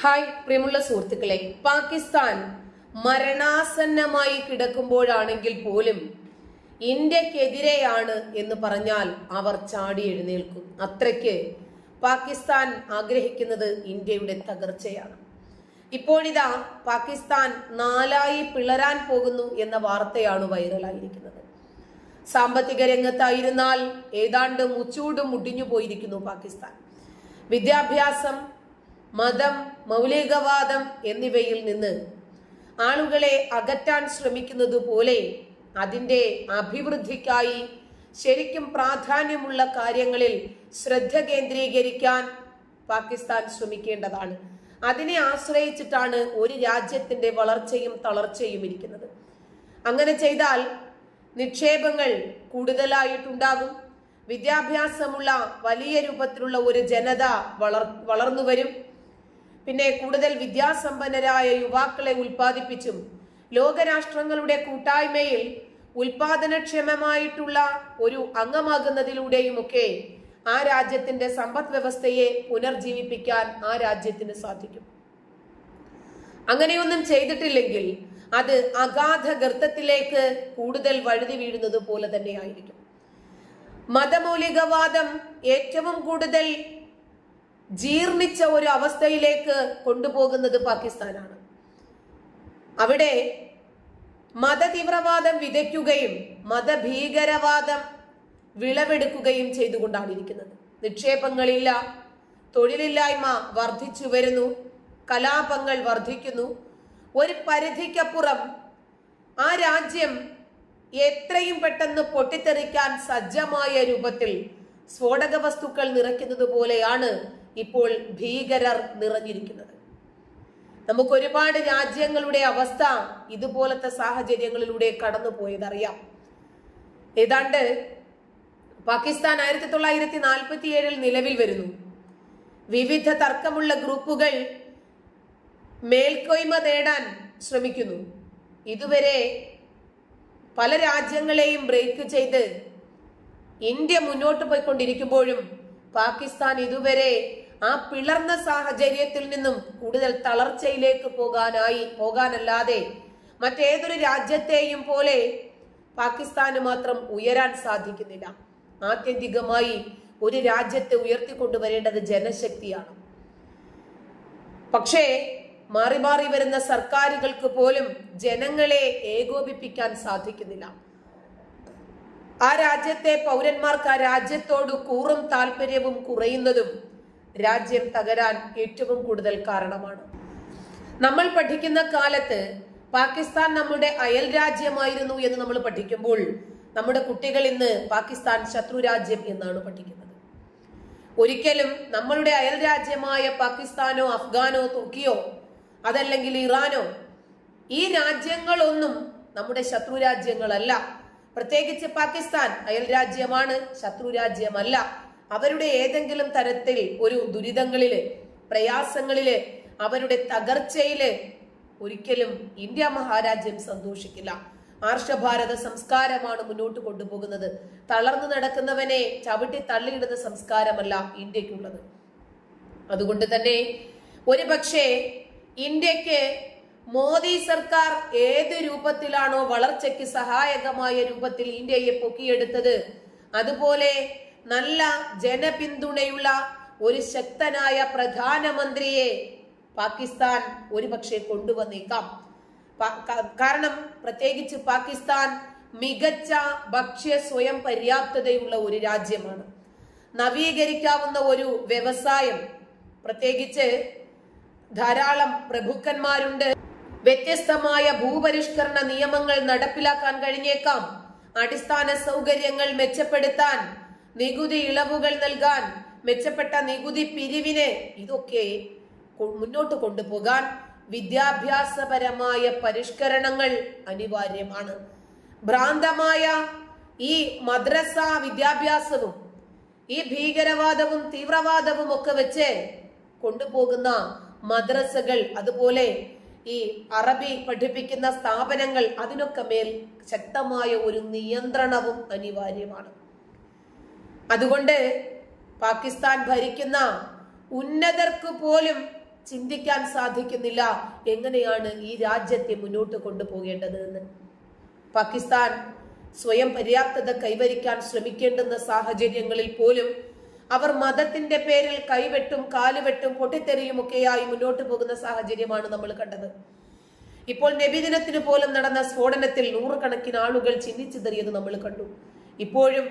Hi പ്രിയമുള്ള സുഹൃത്തുക്കളെ. പാകിസ്ഥാൻ മരണാസന്നമായി കിടക്കുമ്പോഴാണെങ്കിൽ പോലും ഇന്ത്യക്കെതിരെയാണ് എന്ന് പറഞ്ഞാൽ അവർ ചാടി എഴുന്നേൽക്കും. അത്രയ്ക്ക് പാകിസ്ഥാൻ ആഗ്രഹിക്കുന്നത് ഇന്ത്യയുടെ തകർച്ചയാണ്. ഇപ്പോഴിതാ പാകിസ്ഥാൻ നാലായി പിളരാൻ പോകുന്നു എന്ന വാർത്തയാണ് വൈറലായിരിക്കുന്നത്. സാമ്പത്തിക രംഗത്തായിരുന്നാൽ ഏതാണ്ട് മുച്ചൂട് മുടിഞ്ഞു പോയിരിക്കുന്നു പാകിസ്ഥാൻ. വിദ്യാഭ്യാസം മതം മൗലികവാദം എന്നിവയിൽ നിന്ന് ആളുകളെ അകറ്റാൻ ശ്രമിക്കുന്നത് പോലെ അതിന്റെ അഭിവൃദ്ധിക്കായി ശരിക്കും പ്രാധാന്യമുള്ള കാര്യങ്ങളിൽ ശ്രദ്ധ കേന്ദ്രീകരിക്കാൻ പാകിസ്ഥാൻ ശ്രമിക്കേണ്ടതാണ്. അതിനെ ആശ്രയിച്ചിട്ടാണ് ഒരു രാജ്യത്തിന്റെ വളർച്ചയും തളർച്ചയും ഇരിക്കുന്നത്. അങ്ങനെ ചെയ്താൽ നിക്ഷേപങ്ങൾ കൂടുതലായിട്ടുണ്ടാകും. വിദ്യാഭ്യാസമുള്ള വലിയ രൂപത്തിലുള്ള ഒരു ജനത വളർ വളർന്നു വരും പിന്നെ കൂടുതൽ വിദ്യാസമ്പന്നരായ യുവാക്കളെ ഉൽപ്പാദിപ്പിച്ചും ലോകരാഷ്ട്രങ്ങളുടെ കൂട്ടായ്മയിൽ ഉൽപാദനക്ഷമമായിട്ടുള്ള ഒരു അംഗമാകുന്നതിലൂടെയുമൊക്കെ ആ രാജ്യത്തിന്റെ സമ്പദ് വ്യവസ്ഥയെ പുനർജീവിപ്പിക്കാൻ ആ രാജ്യത്തിന് സാധിക്കും. അങ്ങനെയൊന്നും ചെയ്തിട്ടില്ലെങ്കിൽ അത് അഗാധ ഗർത്തത്തിലേക്ക് കൂടുതൽ വഴുതി വീഴുന്നത് പോലെ തന്നെയായിരിക്കും. മതമൗലികവാദം ഏറ്റവും കൂടുതൽ ജീർണിച്ച ഒരു അവസ്ഥയിലേക്ക് കൊണ്ടുപോകുന്നത് പാകിസ്ഥാനാണ്. അവിടെ മതതീവ്രവാദം വിതയ്ക്കുകയും മതഭീകരവാദം വിളവെടുക്കുകയും ചെയ്തുകൊണ്ടാണ് ഇരിക്കുന്നത്. നിക്ഷേപങ്ങളില്ല തൊഴിലില്ലായ്മ വർദ്ധിച്ചു വരുന്നു കലാപങ്ങൾ വർദ്ധിക്കുന്നു. ഒരു പരിധിക്കപ്പുറം ആ രാജ്യം എത്രയും പെട്ടെന്ന് പൊട്ടിത്തെറിക്കാൻ സജ്ജമായ രൂപത്തിൽ സ്ഫോടക വസ്തുക്കൾ നിറയ്ക്കുന്നത് പോലെയാണ് ഇപ്പോൾ ഭീകരർ നിറഞ്ഞിരിക്കുന്നത്. നമുക്ക് ഒരുപാട് രാജ്യങ്ങളുടെ അവസ്ഥ ഇതുപോലത്തെ സാഹചര്യങ്ങളിലൂടെ കടന്നു പോയതറിയാം ഏതാണ്ട് പാകിസ്ഥാൻ ആയിരത്തി തൊള്ളായിരത്തി നാൽപ്പത്തി ഏഴിൽ നിലവിൽ വരുന്നു. വിവിധ തർക്കമുള്ള ഗ്രൂപ്പുകൾ മേൽക്കോയ്മ നേടാൻ ശ്രമിക്കുന്നു. ഇതുവരെ പല രാജ്യങ്ങളെയും ബ്രേക്ക് ചെയ്ത് ഇന്ത്യ മുന്നോട്ട് പോയിക്കൊണ്ടിരിക്കുമ്പോഴും പാകിസ്ഥാൻ ഇതുവരെ ആ പിളർന്ന സാഹചര്യത്തിൽ നിന്നും കൂടുതൽ തളർച്ചയിലേക്ക് പോകാനായി പോകാനല്ലാതെ മറ്റേതൊരു രാജ്യത്തെയും പോലെ പാകിസ്ഥാന് മാത്രം ഉയരാൻ സാധിക്കുന്നില്ല. ആത്യന്തികമായി ഒരു രാജ്യത്തെ ഉയർത്തിക്കൊണ്ടുവരേണ്ടത് ജനശക്തിയാണ്. പക്ഷേ മാറി മാറി വരുന്ന സർക്കാരുകൾക്ക് പോലും ജനങ്ങളെ ഏകോപിപ്പിക്കാൻ സാധിക്കുന്നില്ല. ആ രാജ്യത്തെ പൗരന്മാർക്ക് ആ രാജ്യത്തോട് കൂറും താല്പര്യവും കുറയുന്നതും രാജ്യം തകരാൻ ഏറ്റവും കൂടുതൽ കാരണമാണ്. നമ്മൾ പഠിക്കുന്ന കാലത്ത് പാകിസ്ഥാൻ നമ്മുടെ അയൽ രാജ്യമായിരുന്നു എന്ന് നമ്മൾ പഠിക്കുമ്പോൾ നമ്മുടെ കുട്ടികൾ ഇന്ന് പാകിസ്ഥാൻ ശത്രു രാജ്യം എന്നാണ് പഠിക്കുന്നത്. ഒരിക്കലും നമ്മളുടെ അയൽ രാജ്യമായ പാകിസ്ഥാനോ അഫ്ഗാനോ തുർക്കിയോ അതല്ലെങ്കിൽ ഇറാനോ ഈ രാജ്യങ്ങളൊന്നും നമ്മുടെ ശത്രു രാജ്യങ്ങളല്ല. പ്രത്യേകിച്ച് പാകിസ്ഥാൻ അയൽ രാജ്യമാണ് ശത്രു രാജ്യമല്ല. അവരുടെ ഏതെങ്കിലും തരത്തിൽ ഒരു ദുരിതങ്ങളിൽ പ്രയാസങ്ങളിൽ അവരുടെ തകർച്ചയിൽ ഒരിക്കലും ഇന്ത്യ മഹാരാജ്യം സന്തോഷിക്കില്ല. ആർഷഭാരത സംസ്കാരമാണ് മുന്നോട്ട് കൊണ്ടുപോകുന്നത്. തളർന്നു നടക്കുന്നവനെ ചവിട്ടി തള്ളിയിടുന്ന സംസ്കാരമല്ല ഇന്ത്യക്കുള്ളത് അതുകൊണ്ട് തന്നെ ഒരു പക്ഷേ ഇന്ത്യയ്ക്ക് മോദി സർക്കാർ ഏത് രൂപത്തിലാണോ വളർച്ചയ്ക്ക് സഹായകമായ രൂപത്തിൽ ഇന്ത്യയെ പൊക്കിയെടുത്തത് അതുപോലെ നല്ല ജനപിന്തുണയുള്ള ഒരു ശക്തനായ പ്രധാനമന്ത്രിയെ പാകിസ്ഥാൻ ഒരുപക്ഷെ കൊണ്ടുവന്നേക്കാം. കാരണം പ്രത്യേകിച്ച് പാകിസ്ഥാൻ മികച്ച ഭക്ഷ്യ സ്വയം പര്യാപ്തതയുള്ള ഒരു രാജ്യമാണ്. നവീകരിക്കാവുന്ന ഒരു വ്യവസായം പ്രത്യേകിച്ച് ധാരാളം പ്രഭുക്കന്മാരുണ്ട്. വ്യത്യസ്തമായ ഭൂപരിഷ്കരണ നിയമങ്ങൾ നടപ്പിലാക്കാൻ കഴിഞ്ഞേക്കാം. അടിസ്ഥാന സൗകര്യങ്ങൾ മെച്ചപ്പെടുത്താൻ നികുതി ഇളവുകൾ നൽകാൻ മെച്ചപ്പെട്ട നികുതി പിരിവിനെ ഇതൊക്കെ മുന്നോട്ട് കൊണ്ടുപോകാൻ വിദ്യാഭ്യാസപരമായ പരിഷ്കരണങ്ങൾ അനിവാര്യമാണ്. ഭ്രാന്തമായ ഈ മദ്രസ വിദ്യാഭ്യാസവും ഈ ഭീകരവാദവും തീവ്രവാദവും ഒക്കെ വെച്ച് കൊണ്ടുപോകുന്ന മദ്രസകൾ അതുപോലെ ഈ അറബി പഠിപ്പിക്കുന്ന സ്ഥാപനങ്ങൾ അതിനൊക്കെ മേൽ ശക്തമായ ഒരു നിയന്ത്രണവും അനിവാര്യമാണ്. അതുകൊണ്ട് പാകിസ്ഥാൻ ഭരിക്കുന്ന ഉന്നതർക്ക് പോലും ചിന്തിക്കാൻ സാധിക്കുന്നില്ല. എങ്ങനെയാണ് ഈ രാജ്യത്തെ മുന്നോട്ട് കൊണ്ടുപോകേണ്ടത് എന്ന്? പാകിസ്ഥാൻ സ്വയം പര്യാപ്തത കൈവരിക്കാൻ ശ്രമിക്കേണ്ടുന്ന സാഹചര്യങ്ങളിൽ പോലും അവർ മതത്തിന്റെ പേരിൽ കൈവെട്ടും കാലുവെട്ടും പൊട്ടിത്തെറിയും ഒക്കെയായി മുന്നോട്ട് പോകുന്ന സാഹചര്യമാണ് നമ്മൾ കണ്ടത്. ഇപ്പോൾ നബിദിനത്തിന് പോലും നടന്ന സ്ഫോടനത്തിൽ നൂറുകണക്കിന് ആളുകൾ ചിന്തിച്ചിതറിയത് നമ്മൾ കണ്ടു. ഇപ്പോഴും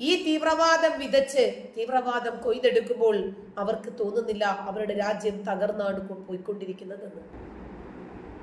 ഈ തീവ്രവാദം വിതച്ച് തീവ്രവാദം കൊയ്തെടുക്കുമ്പോൾ അവർക്ക് തോന്നുന്നില്ല അവരുടെ രാജ്യം തകർന്നാണ് പോയിക്കൊണ്ടിരിക്കുന്നതെന്ന്.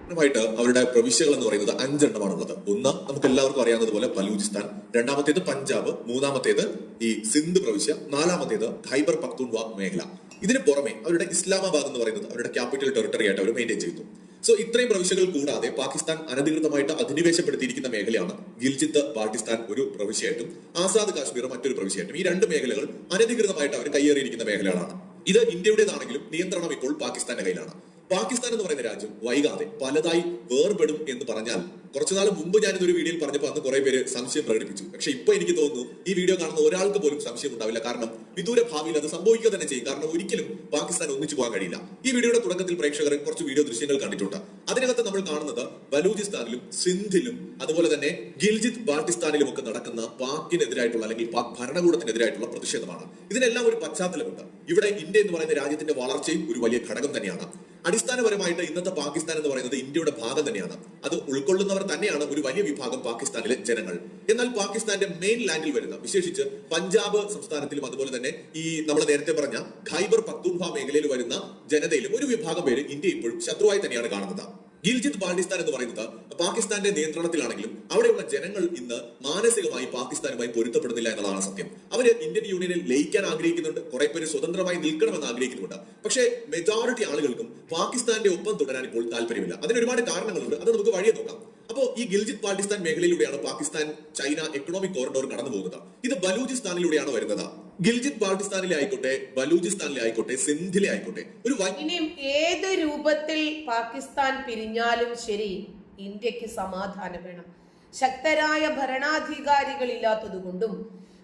പ്രധാനമായിട്ട് അവരുടെ പ്രവിശ്യകൾ എന്ന് പറയുന്നത് അഞ്ചെണ്ണമാണുള്ളത്. ഒന്ന് നമുക്ക് എല്ലാവർക്കും അറിയാവുന്നത് പോലെ ബലൂചിസ്ഥാൻ രണ്ടാമത്തേത് പഞ്ചാബ് മൂന്നാമത്തേത് ഈ സിന്ധ് പ്രവിശ്യ നാലാമത്തേത് ഖൈബർ പക്തൂൺവ മേഖല. ഇതിന് പുറമെ അവരുടെ ഇസ്ലാമാബാദ് എന്ന് പറയുന്നത് അവരുടെ ക്യാപിറ്റൽ ടെറിട്ടറി ആയിട്ട് അവർ മെയിന്റെയിൻ ചെയ്യുന്നു സോ ഇത്രയും പ്രവിശ്യകൾ കൂടാതെ പാകിസ്ഥാൻ അനധികൃതമായിട്ട് അധിനിവേശപ്പെടുത്തിയിരിക്കുന്ന മേഖലയാണ് ഗിൽജിത്ത് പാകിസ്ഥാൻ ഒരു പ്രവിശ്യയായിട്ടും ആസാദ് കാശ്മീർ മറ്റൊരു പ്രവിശ്യയായിട്ടും. ഈ രണ്ട് മേഖലകൾ അനധികൃതമായിട്ട് അവർ കയ്യേറിയിരിക്കുന്ന മേഖലകളാണ്. ഇത് ഇന്ത്യയുടേതാണെങ്കിലും നിയന്ത്രണം ഇപ്പോൾ പാകിസ്ഥാന്റെ കയ്യിലാണ്. പാകിസ്ഥാൻ എന്ന് പറയുന്ന രാജ്യം വൈകാതെ പലതായി വേർപെടും എന്ന് പറഞ്ഞാൽ കുറച്ചുനാൾ മുമ്പ് ഞാൻ ഇതൊരു വീഡിയോയിൽ പറഞ്ഞപ്പോൾ അന്ന് കുറെ പേര് സംശയം പ്രകടിപ്പിച്ചു. പക്ഷെ ഇപ്പൊ എനിക്ക് തോന്നുന്നു ഈ വീഡിയോ കാണുന്ന ഒരാൾക്ക് പോലും സംശയം ഉണ്ടാവില്ല. കാരണം വിദൂര ഭാവിയിൽ അത് സംഭവിക്കുക തന്നെ ചെയ്യും. കാരണം ഒരിക്കലും പാകിസ്ഥാൻ ഒന്നിച്ചു പോകാൻ കഴിയില്ല. ഈ വീഡിയോയുടെ തുടക്കത്തിൽ പ്രേക്ഷകർ കുറച്ച് വീഡിയോ ദൃശ്യങ്ങൾ കണ്ടിട്ടുണ്ട്. അതിനകത്ത് നമ്മൾ കാണുന്നത് ബലൂചിസ്ഥാനിലും സിന്ധിലും അതുപോലെ തന്നെ ഗിൽജിത് ബാൾട്ടിസ്ഥാനിലും ഒക്കെ നടക്കുന്ന പാക്കിനെതിരായിട്ടുള്ള അല്ലെങ്കിൽ പാക് ഭരണകൂടത്തിനെതിരായിട്ടുള്ള പ്രതിഷേധമാണ്. ഇതിനെല്ലാം ഒരു പശ്ചാത്തലമുണ്ട്. ഇവിടെ ഇന്ത്യ എന്ന് പറയുന്ന രാജ്യത്തിന്റെ വളർച്ചയും ഒരു വലിയ ഘടകം തന്നെയാണ്. അടിസ്ഥാനപരമായിട്ട് ഇന്നത്തെ പാകിസ്ഥാൻ എന്ന് പറയുന്നത് ഇന്ത്യയുടെ ഭാഗം തന്നെയാണ്. അത് ഉൾക്കൊള്ളുന്നവർ തന്നെയാണ് ഒരു വലിയ വിഭാഗം പാകിസ്ഥാനിലെ ജനങ്ങൾ. എന്നാൽ പാകിസ്ഥാന്റെ മെയിൻ ലാൻഡിൽ വരുന്ന വിശേഷിച്ച് പഞ്ചാബ് സംസ്ഥാനത്തിലും അതുപോലെ തന്നെ ഈ നമ്മൾ നേരത്തെ പറഞ്ഞ ഖൈബർ പക്തൂൺഹ മേഖലയിൽ വരുന്ന ജനതയിലും ഒരു വിഭാഗം പേര് ഇന്ത്യ ഇപ്പോഴും ശത്രുവായി തന്നെയാണ് കാണുന്നത്. ഗിൽജിത്ത് ബാൾട്ടിസ്ഥാൻ എന്ന് പറയുന്നത് പാകിസ്ഥാന്റെ നിയന്ത്രണത്തിലാണെങ്കിലും അവിടെയുള്ള ജനങ്ങൾ ഇന്ന് മാനസികമായി പാകിസ്ഥാനുമായി പൊരുത്തപ്പെടുന്നില്ല എന്നതാണ് സത്യം. അവർ ഇന്ത്യൻ യൂണിയനിൽ ലയിക്കാൻ ആഗ്രഹിക്കുന്നുണ്ട്. കുറെ പേര് സ്വതന്ത്രമായി നിൽക്കണമെന്ന് ആഗ്രഹിക്കുന്നുണ്ട്. പക്ഷേ മെജോറിറ്റി ആളുകൾക്കും പാകിസ്ഥാന്റെ ഒപ്പം തുടരാൻ ഇപ്പോൾ താല്പര്യമില്ല. അതിന് ഒരുപാട് കാരണങ്ങളുണ്ട്. അത് നമുക്ക് വഴിയെ നോക്കാം. അപ്പോ ഈ ഗിൽജിത്ത് പാകിസ്ഥാൻ മേഖലയിലൂടെയാണ് പാകിസ്ഥാൻ ചൈന എക്കണോമിക് കോറിഡോർ കടന്നു പോകുന്നത് ഇത് ബലൂചിസ്ഥാനിലൂടെയാണ് വരുന്നത്. ഗിൽജിത്ത് ബാൾട്ടിസ്ഥാനിലെ ആയിക്കോട്ടെ ബലൂചിസ്ഥാനിലെ ആയിക്കോട്ടെ സിന്ധിലെ ആയിക്കോട്ടെ ഒരു ഇനിയും ഏത് രൂപത്തിൽ പാകിസ്ഥാൻ പിരിഞ്ഞാലും ശരി ഇന്ത്യയ്ക്ക് സമാധാനം വേണം. ശക്തരായ ഭരണാധികാരികളില്ലാത്തതുകൊണ്ടും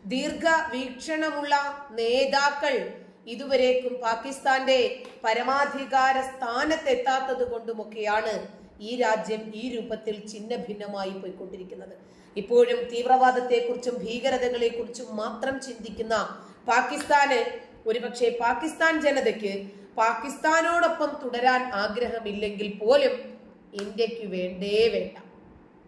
ദീർഘവീക്ഷണമുള്ള നേതാക്കൾ ഇതുവരേക്കും പാകിസ്ഥാന്റെ പരമാധികാര സ്ഥാനത്തെത്താത്തത് കൊണ്ടുമൊക്കെയാണ് ഈ രാജ്യം ഈ രൂപത്തിൽ ചിഹ്ന ഭിന്നമായി പോയിക്കൊണ്ടിരിക്കുന്നത്. ഇപ്പോഴും തീവ്രവാദത്തെക്കുറിച്ചും ഭീകരതകളെക്കുറിച്ചും മാത്രം ചിന്തിക്കുന്ന പാകിസ്ഥാന് ഒരുപക്ഷെ പാകിസ്ഥാൻ ജനതയ്ക്ക് പാകിസ്ഥാനോടൊപ്പം തുടരാൻ ആഗ്രഹമില്ലെങ്കിൽ പോലും ഇന്ത്യയ്ക്ക് വേണ്ടേ വേണ്ട.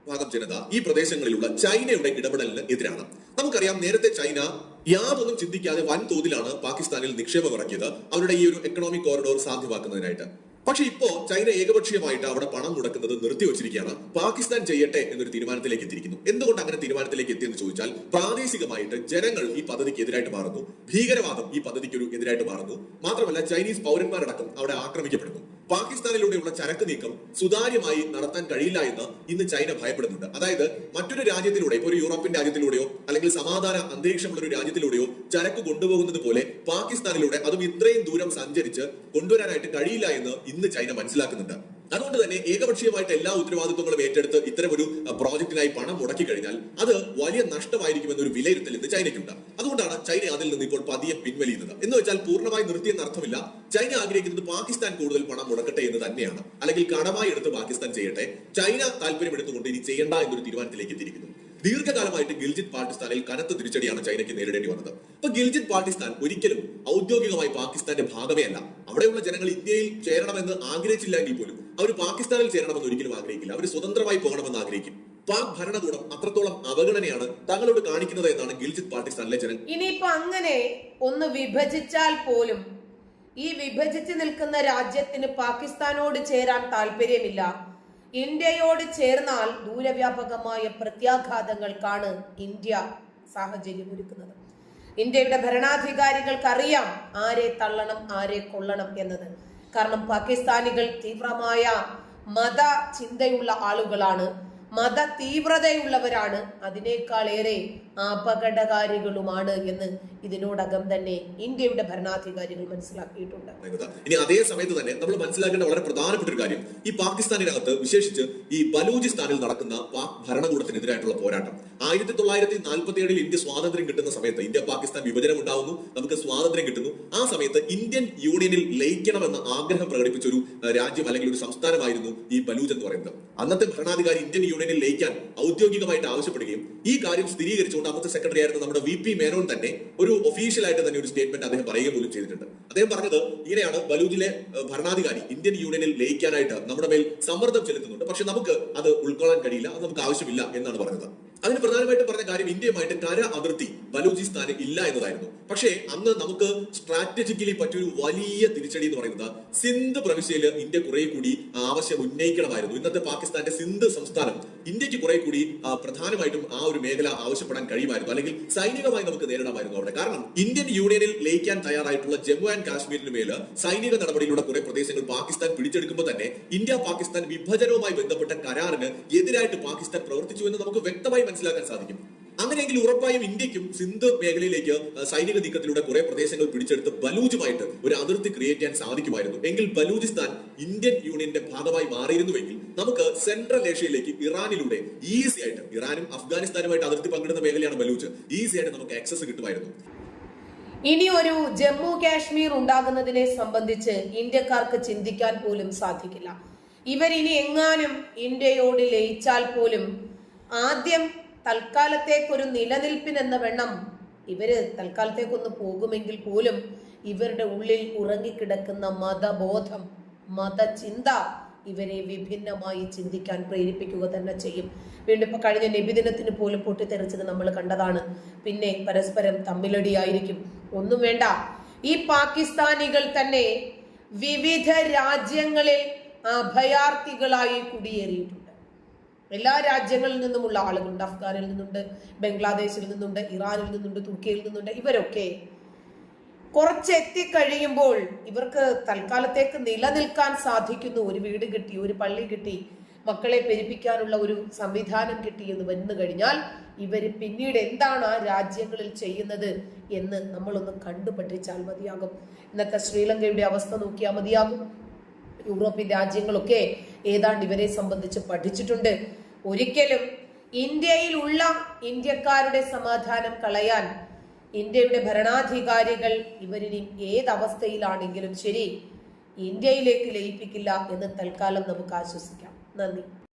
ഭാഗം ജനത ഈ പ്രദേശങ്ങളിലുള്ള ചൈനയുടെ ഇടപെടലിന് എതിരാണ്. നമുക്കറിയാം നേരത്തെ ചൈന യാതൊന്നും ചിന്തിക്കാതെ വൻതോതിലാണ് പാകിസ്ഥാനിൽ നിക്ഷേപം ഇറക്കിയത്. അവരുടെ ഈ ഒരു എക്കണോമിക് കോറിഡോർ സാധ്യമാക്കുന്നതിനായിട്ട്. പക്ഷെ ഇപ്പോ ചൈന ഏകപക്ഷീയമായിട്ട് അവിടെ പണം മുടക്കുന്നത് നിർത്തിവച്ചിരിക്കുകയാണ് പാകിസ്ഥാൻ ചെയ്യട്ടെ എന്നൊരു തീരുമാനത്തിലേക്ക് എത്തിയിരിക്കുന്നു. എന്തുകൊണ്ട് അങ്ങനെ തീരുമാനത്തിലേക്ക് എത്തിയെന്ന് ചോദിച്ചാൽ പ്രാദേശികമായിട്ട് ജനങ്ങൾ ഈ പദ്ധതിക്ക് എതിരായിട്ട് മാറുന്നു. ഭീകരവാദം ഈ പദ്ധതിക്ക് ഒരു എതിരായിട്ട് മാറുന്നു. മാത്രമല്ല ചൈനീസ് പൗരന്മാരടക്കം അവിടെ ആക്രമിക്കപ്പെടുന്നു. പാകിസ്ഥാനിലൂടെയുള്ള ചരക്ക് നീക്കം സുതാര്യമായി നടത്താൻ കഴിയില്ല എന്ന് ഇന്ന് ചൈന ഭയപ്പെടുന്നുണ്ട്. അതായത് മറ്റൊരു രാജ്യത്തിലൂടെ ഇപ്പൊ ഒരു യൂറോപ്യൻ രാജ്യത്തിലൂടെയോ അല്ലെങ്കിൽ സമാധാന അന്തരീക്ഷമുള്ള ഒരു രാജ്യത്തിലൂടെയോ ചരക്ക് കൊണ്ടുപോകുന്നത് പോലെ പാകിസ്ഥാനിലൂടെ അതും ഇത്രയും ദൂരം സഞ്ചരിച്ച് കൊണ്ടുവരാനായിട്ട് കഴിയില്ല എന്ന് ഇന്ന് ചൈന മനസ്സിലാക്കുന്നുണ്ട്. അതുകൊണ്ട് തന്നെ ഏകപക്ഷീയമായിട്ട് എല്ലാ ഉത്തരവാദിത്വങ്ങളും ഏറ്റെടുത്ത് ഇത്തരം ഒരു പ്രോജക്റ്റിനായി പണം മുടക്കി കഴിഞ്ഞാൽ അത് വലിയ നഷ്ടമായിരിക്കുമെന്നൊരു വിലയിരുത്തൽ ഇന്ന് ചൈനയ്ക്കുണ്ട്. അതുകൊണ്ടാണ് ചൈന അതിൽ നിന്ന് ഇപ്പോൾ പതിയെ പിൻവലിയുന്നത്. എന്ന് വെച്ചാൽ പൂർണമായി നിർത്തിയെന്ന് അർത്ഥമില്ല. ചൈന ആഗ്രഹിക്കുന്നത് പാകിസ്ഥാൻ കൂടുതൽ പണം മുടക്കട്ടെ എന്ന് തന്നെയാണ്. അല്ലെങ്കിൽ കടമായി എടുത്ത് പാകിസ്ഥാൻ ചെയ്യട്ടെ. ചൈന താല്പര്യം എടുത്തുകൊണ്ട് ഇനി ചെയ്യേണ്ട എന്നൊരു തീരുമാനത്തിലേക്ക് എത്തിയിരിക്കുന്നു. ദീർഘകാലമായിട്ട് ഗിൽജിത് പാകിസ്ഥാനിൽ കനത്ത തിരിച്ചടിയാണ് ചൈനയ്ക്ക് നേരിടേണ്ടി വന്നത്. അപ്പൊ ഗിൽജിത് പാകിസ്ഥാൻ ഒരിക്കലും ഔദ്യോഗികമായി പാകിസ്ഥാന്റെ ഭാഗമേ അല്ല. അവിടെയുള്ള ജനങ്ങൾ ഇന്ത്യയിൽ ചേരണമെന്ന് ആഗ്രഹിച്ചില്ലെങ്കിൽ പോലും അവർ പാകിസ്ഥാനിൽ ചേരണമെന്ന് ഒരിക്കലും ആഗ്രഹിക്കില്ല. അവർ സ്വതന്ത്രമായി പോകണമെന്ന് ആഗ്രഹിക്കും. പാക് ഭരണകൂടം അത്രത്തോളം അവഗണനയാണ് തങ്ങളോട് കാണിക്കുന്നത് എന്നാണ് ഗിൽജിത് പാകിസ്ഥാനിലെ ജനങ്ങൾ ഇനിയിപ്പോ അങ്ങനെ ഒന്ന് വിഭജിച്ചാൽ പോലും ഈ വിഭജിച്ച് നിൽക്കുന്ന രാജ്യത്തിന് പാകിസ്ഥാനോട് ചേരാൻ താല്പര്യമില്ല. ഇന്ത്യയോട് ചേർന്നാൽ ദൂരവ്യാപകമായ പ്രത്യാഘാതങ്ങൾക്കാണ് ഇന്ത്യ സാഹചര്യം ഒരുക്കുന്നത്. ഇന്ത്യയുടെ ഭരണാധികാരികൾക്ക് അറിയാം ആരെ തള്ളണം ആരെ കൊള്ളണം എന്നത്. കാരണം പാകിസ്ഥാനികൾ തീവ്രമായ മത ചിന്തയുള്ള ആളുകളാണ്. മത തീവ്രതയുള്ളവരാണ് അതിനേക്കാളേറെ അപകടകാരികളുമാണ് എന്ന് ഇതിനോടകം തന്നെ ഇന്ത്യയുടെ ഭരണാധികാരികൾ മനസ്സിലാക്കിയിട്ടുണ്ട്. ഇനി അതേ സമയത്ത് തന്നെ നമ്മൾ മനസ്സിലാക്കേണ്ട വളരെ പ്രധാനപ്പെട്ട ഒരു കാര്യം. ഈ പാകിസ്ഥാനിനകത്ത് വിശേഷിച്ച് ഈ ബലൂചിസ്ഥാനിൽ നടക്കുന്ന പാക് ഭരണകൂടത്തിനെതിരായിട്ടുള്ള പോരാട്ടം. ആയിരത്തി തൊള്ളായിരത്തി നാൽപ്പത്തി ഏഴിൽ ഇന്ത്യ സ്വാതന്ത്ര്യം കിട്ടുന്ന സമയത്ത് ഇന്ത്യ പാകിസ്ഥാൻ വിഭജനം ഉണ്ടാവുന്നു നമുക്ക് സ്വാതന്ത്ര്യം കിട്ടുന്നു. ആ സമയത്ത് ഇന്ത്യൻ യൂണിയനിൽ ലയിക്കണമെന്ന ആഗ്രഹം പ്രകടിപ്പിച്ച ഒരു രാജ്യം അല്ലെങ്കിൽ ഒരു സംസ്ഥാനമായിരുന്നു ഈ ബലൂജ് എന്ന് പറയുന്നത്. അന്നത്തെ ഭരണാധികാരി ഇന്ത്യൻ യൂണിയനിൽ ലയിക്കാൻ ഔദ്യോഗികമായിട്ട് ആവശ്യപ്പെടുകയും ഈ കാര്യം സ്ഥിരീകരിച്ചുകൊണ്ട് അന്നത്തെ സെക്രട്ടറി ആയിരുന്ന നമ്മുടെ വി പി മേനോൻ തന്നെ ഒരു ഒഫീഷ്യലായിട്ട് തന്നെ ഒരു സ്റ്റേറ്റ്മെന്റ് അദ്ദേഹം പറയുക പോലും ചെയ്തിട്ടുണ്ട്. അദ്ദേഹം പറഞ്ഞത് ഇങ്ങനെയാണ് ബലൂജിലെ ഭരണാധികാരി ഇന്ത്യൻ യൂണിയനിൽ ലയിക്കാനായിട്ട് നമ്മുടെ മേൽ സമ്മർദ്ദം ചെലുത്തുന്നുണ്ട്. പക്ഷെ നമുക്ക് അത് ഉൾക്കൊള്ളാൻ കഴിയില്ല അത് നമുക്ക് ആവശ്യമില്ല എന്നാണ് പറഞ്ഞത്. അതിന് പ്രധാനമായിട്ട് പറഞ്ഞ കാര്യം ഇന്ത്യയുമായിട്ട് കര അതിർത്തി ബലൂചിസ്ഥാന് ഇല്ല എന്നതായിരുന്നു. പക്ഷേ അന്ന് നമുക്ക് സ്ട്രാറ്റജിക്കലി പറ്റിയൊരു വലിയ തിരിച്ചടി എന്ന് പറയുന്നത് സിന്ധ് പ്രവിശ്യയിൽ ഇന്ത്യ കുറെ കൂടി ആവശ്യം ഉന്നയിക്കണമായിരുന്നു. ഇന്നത്തെ പാകിസ്ഥാന്റെ സിന്ധ് സംസ്ഥാനം ഇന്ത്യയ്ക്ക് കുറെ കൂടി പ്രധാനമായിട്ടും ആ ഒരു മേഖല ആവശ്യപ്പെടാൻ കഴിയുമായിരുന്നു. അല്ലെങ്കിൽ സൈനികമായി നമുക്ക് നേരിടാമായിരുന്നു അവിടെ. കാരണം ഇന്ത്യൻ യൂണിയനിൽ ലയിക്കാൻ തയ്യാറായിട്ടുള്ള ജമ്മു ആൻഡ് കാശ്മീരിന് മേൽ സൈനിക നടപടിയിലൂടെ കുറെ പ്രദേശങ്ങൾ പാകിസ്ഥാൻ പിടിച്ചെടുക്കുമ്പോൾ തന്നെ ഇന്ത്യ പാകിസ്ഥാൻ വിഭജനവുമായി ബന്ധപ്പെട്ട കരാറിന് എതിരായിട്ട് പാകിസ്ഥാൻ പ്രവർത്തിച്ചു എന്ന് നമുക്ക് വ്യക്തമായി മനസ്സിലാക്കാൻ സാധിക്കും. അങ്ങനെയെങ്കിൽ ഉറപ്പായും ഇന്ത്യക്കും സിന്ധ് മേഖലയിലേക്ക് സൈനിക നീക്കത്തിലൂടെ കുറെ പ്രദേശങ്ങൾ പിടിച്ചെടുത്ത് ബലൂജുമായിട്ട് ഒരു അതിർത്തി ക്രിയേറ്റ് ചെയ്യാൻ സാധിക്കുമായിരുന്നു. എങ്കിൽ ബലൂചിസ്ഥാൻ ഇന്ത്യൻ യൂണിയന്റെ ഭാഗമായി മാറിയിരുന്നുവെങ്കിൽ നമുക്ക് സെൻട്രൽ ഏഷ്യയിലേക്ക് ഇറാനിലൂടെ ഈസി ആയിട്ട് ഇറാനും അഫ്ഗാനിസ്ഥാനുമായിട്ട് അതിർത്തി പങ്കിടുന്ന മേഖലയാണ് ബലൂച്ച്. ഈസി ആയിട്ട് നമുക്ക് ആക്സസ് കിട്ടുമായിരുന്നു. ഇനി ഒരു ജമ്മു കാശ്മീർ ഉണ്ടാകുന്നതിനെ സംബന്ധിച്ച് ഇന്ത്യക്കാർക്ക് ചിന്തിക്കാൻ പോലും സാധിക്കില്ല. ഇവരിനി എങ്ങാനും ഇന്ത്യയോട് ലയിച്ചാൽ പോലും ആദ്യം തൽക്കാലത്തേക്കൊരു നിലനിൽപ്പിനെന്ന വെണ്ണം ഇവർ തൽക്കാലത്തേക്കൊന്ന് പോകുമെങ്കിൽ പോലും ഇവരുടെ ഉള്ളിൽ ഉറങ്ങിക്കിടക്കുന്ന മതബോധം മതചിന്ത ഇവരെ വിഭിന്നമായി ചിന്തിക്കാൻ പ്രേരിപ്പിക്കുക തന്നെ ചെയ്യും. വീണ്ടും ഇപ്പൊ കഴിഞ്ഞ നബിദിനത്തിന് പോലും പൊട്ടിത്തെറിച്ചത് നമ്മൾ കണ്ടതാണ്. പിന്നെ പരസ്പരം തമ്മിലടിയായിരിക്കും. ഒന്നും വേണ്ട. ഈ പാകിസ്ഥാനികൾ തന്നെ വിവിധ രാജ്യങ്ങളിൽ അഭയാർത്ഥികളായി കുടിയേറിയിട്ടുണ്ട്. എല്ലാ രാജ്യങ്ങളിൽ നിന്നുമുള്ള ആളുകളുണ്ട്. അഫ്ഗാനിൽ നിന്നുണ്ട് ബംഗ്ലാദേശിൽ നിന്നുണ്ട് ഇറാനിൽ നിന്നുണ്ട് തുർക്കിയിൽ നിന്നുണ്ട്. ഇവരൊക്കെ കുറച്ച് എത്തിക്കഴിയുമ്പോൾ ഇവർക്ക് തൽക്കാലത്തേക്ക് നിലനിൽക്കാൻ സാധിക്കുന്നു. ഒരു വീട് കിട്ടി ഒരു പള്ളി കിട്ടി മക്കളെ പെരുപ്പിക്കാനുള്ള ഒരു സംവിധാനം കിട്ടി എന്ന് വന്നു കഴിഞ്ഞാൽ ഇവർ പിന്നീട് എന്താണ് ആ രാജ്യങ്ങളിൽ ചെയ്യുന്നത് എന്ന് നമ്മളൊന്ന് കണ്ടു പഠിച്ചാൽ മതിയാകും. ഇന്നത്തെ ശ്രീലങ്കയുടെ അവസ്ഥ നോക്കിയാൽ മതിയാകും. യൂറോപ്യൻ രാജ്യങ്ങളൊക്കെ ഏതാണ്ട് ഇവരെ സംബന്ധിച്ച് പഠിച്ചിട്ടുണ്ട്. ഒരിക്കലും ഇന്ത്യയിലുള്ള ഇന്ത്യക്കാരുടെ സമാധാനം കളയാൻ ഇന്ത്യയുടെ ഭരണാധികാരികൾ ഇവരിനി ഏതവസ്ഥയിലാണെങ്കിലും ശരി ഇന്ത്യയിലേക്ക് ലയിപ്പിക്കില്ല എന്ന് തൽക്കാലം നമുക്ക് ആശ്വസിക്കാം. നന്ദി.